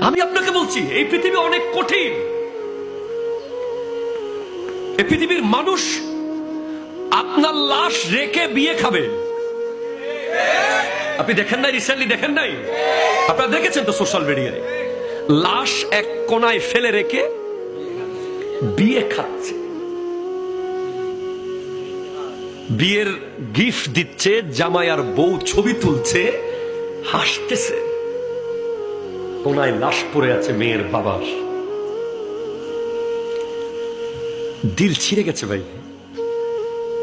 আমি আপনাকে বলছি, এই পৃথিবী অনেক কঠিন। এই পৃথিবীর মানুষ আপনার লাশ রেখে বিয়ে খাবে। আপনি দেখেন নাই, রিসেন্টলি দেখেন নাই? আপনারা দেখেছেন তো সোশ্যাল মিডিয়ায়? লাশ এক কোনায় ফেলে রেখে বিয়ে খাচ্ছে। বিয়ের গিফট দিচ্ছে, জামাই আর বউ ছবি তুলছে, হাসতেছে। কোনায় লাশ পড়ে আছে মেয়ের বাবার। দিল ছিঁড়ে গেছে ভাই।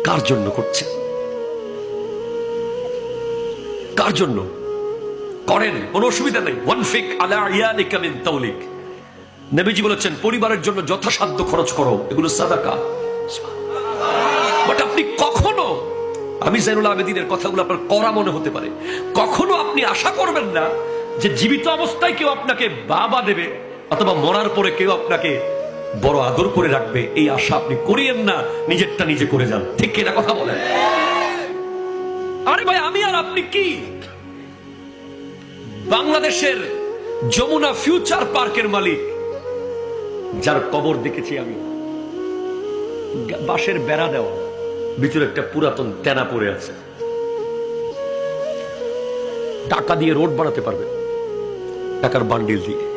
কার জন্য করছে? কার জন্য? করেন, কোনো অসুবিধা নেই। ওয়ান ফিক আলা ইয়ালিকা মিন তাওলিক। নবীজি বলেছেন, পরিবারের জন্য যথাসাধ্য খরচ করো। এগুলো সাদাকা। বাট আপনি কখনো, আমি জাইনুল আবেদিনের কথাগুলো আপনার করা মনে হতে পারে, কখনো আপনি আশা করবেন না যে জীবিত অবস্থায় কেউ আপনাকে বাবা দেবে, অথবা মরার পরে কেউ আপনাকে বড় আদর করে রাখবে, এই আশা আপনি করিয়েন না, নিজেরটা নিজে করে যান। ঠিক কিনা কথা বলেন? আরে ভাই, আমি আর আপনি কি? বাংলাদেশের যমুনা ফিউচার পার্কের মালিক, যার কবর দেখেছি আমি। বাঁশের বেড়া দেওয়া, ভিতরে একটা পুরাতন তেনা পড়ে আছে। টাকা দিয়ে রোড বানাতে পারবে টাকার বান্ডিল দিয়ে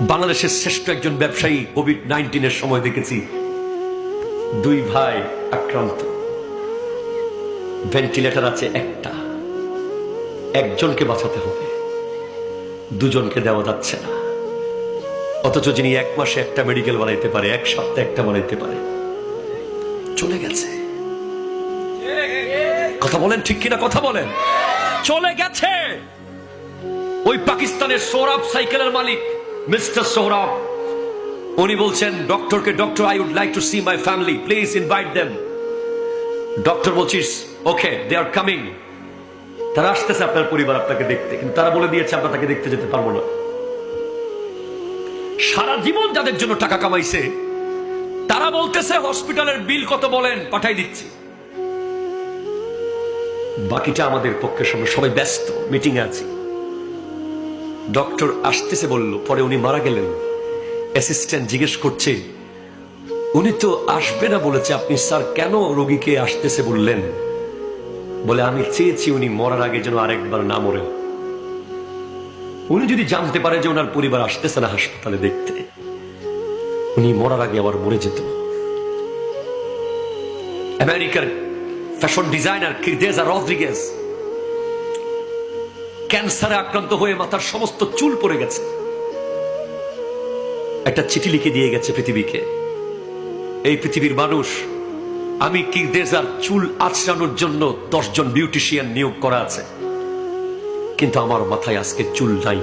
বাংলাদেশের শ্রেষ্ঠ একজন ব্যবসায়ী কোভিড নাইন্টিনের সময় দেখেছি। দুই ভাই আক্রান্ত। ভেন্টিলেটর আছে একটা। একজনকে বাঁচাতে হবে। দুজনকে দেওয়া যাচ্ছে না। অথচ যিনি এক মাসে একটা মেডিকেল বানাইতে পারে, এক সপ্তাহে একটা বানাইতে পারে। চলে গেছে। কথা বলেন ঠিক কিনা? কথা বলেন। চলে গেছে। ওই পাকিস্তানের সৌরভ সাইকেলের মালিক, মিস্টার সৌরভ। উনি বলছেন, ডক্টরকে doctor, I would like to see my family, please invite them. Doctor বলছিস, ওকে, দে আর কামিং। তারা আসতেছে আপনার পরিবার আপনাকে দেখতে, কিন্তু তারা বলে দিয়েছে, আমরা তাকে দেখতে যেতে পারব না। সারা জীবন যাদের জন্য টাকা কামাইছে, তারা বলতেছে, হসপিটালের বিল কত বলেন? পাঠাই দিচ্ছি। বাকিটা আমাদের পক্ষে সঙ্গে সবাই ব্যস্ত মিটিং আছি। ডক্টর আসতেছে বলল, পরে উনি মারা গেলেন। অ্যাসিস্ট্যান্ট জিজ্ঞেস করছে, উনি তো আসবে না বলেছে আপনি, স্যার, কেন রোগীকে আসতেছে বললেন? বলে, আমি চেয়েছি উনি মরার আগে যেন আরেকবার না মরে। উনি যদি জানতে পারে যে ওনার পরিবার আসতেছে না হাসপাতালে দেখতে, উনি মরার আগে আবার মরে যেত। আমেরিকার ফ্যাশন ডিজাইনার কিরদেজা রদ্রিগেজ ক্যান্সারে আক্রান্ত হয়ে মাথার সমস্ত চুল পড়ে গেছে। একটা চিঠি লিখে দিয়ে গেছে পৃথিবীকে। এই পৃথিবীর মানুষ, আমি কি কিরদেজার চুল আছড়ানোর জন্য দশজন বিউটিশিয়ান নিয়োগ করা আছে? কিন্তু আমার মাথায় আজকে চুল নাই।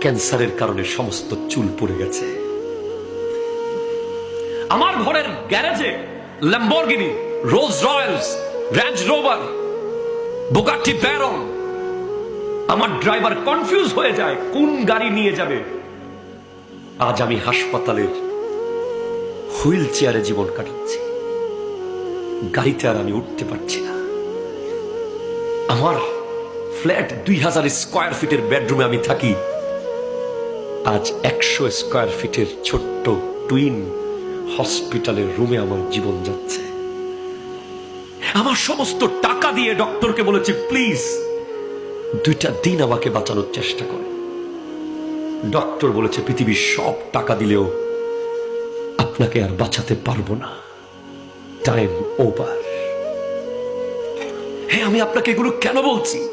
ক্যান্সারের কারণে সমস্ত চুল পড়ে গেছে। আমার ঘরের গ্যারেজে Lamborghini Rolls Royce Range Rover Bugatti Veyron আমার ড্রাইভার কনফিউজ হয়ে যায়, কোন গাড়ি নিয়ে যাবে। আজ আমি হাসপাতালের হুইল চেয়ারে জীবন কাটাচ্ছি। গাড়িতে আর আমি উঠতে পারছি না। আমার ফ্ল্যাট দুই হাজার স্কোয়ার ফিটের বেডরুমে আমি থাকি। আজ একশো স্কোয়ার ফিটের ছোট্ট টুইন হসপিটালের রুমে আমার জীবন যাচ্ছে। আমার সমস্ত টাকা দিয়ে ডক্টরকে বলেছি, প্লিজ দুইটা দিন আমাকে বাঁচানোর চেষ্টা করে। ডক্টর বলেছে পৃথিবীর সব টাকা দিলেও আপনাকে আর বাঁচাতে পারব না। টাইম ওভার হ্যাঁ আমি আপনাকে এগুলো কেন বলছি?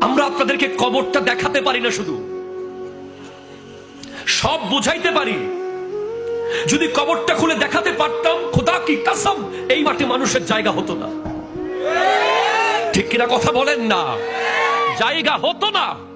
আমরা আপনাদেরকে কবরটা দেখাতে পারি না শুধু। সব বুঝাইতে পারি। যদি কবরটা খুলে দেখাতে পারতাম, খোদা কি কাসম, এই মাঠে মানুষের জায়গা হতো না। ঠিক কিনা কথা বলেন না। জায়গা হতো না।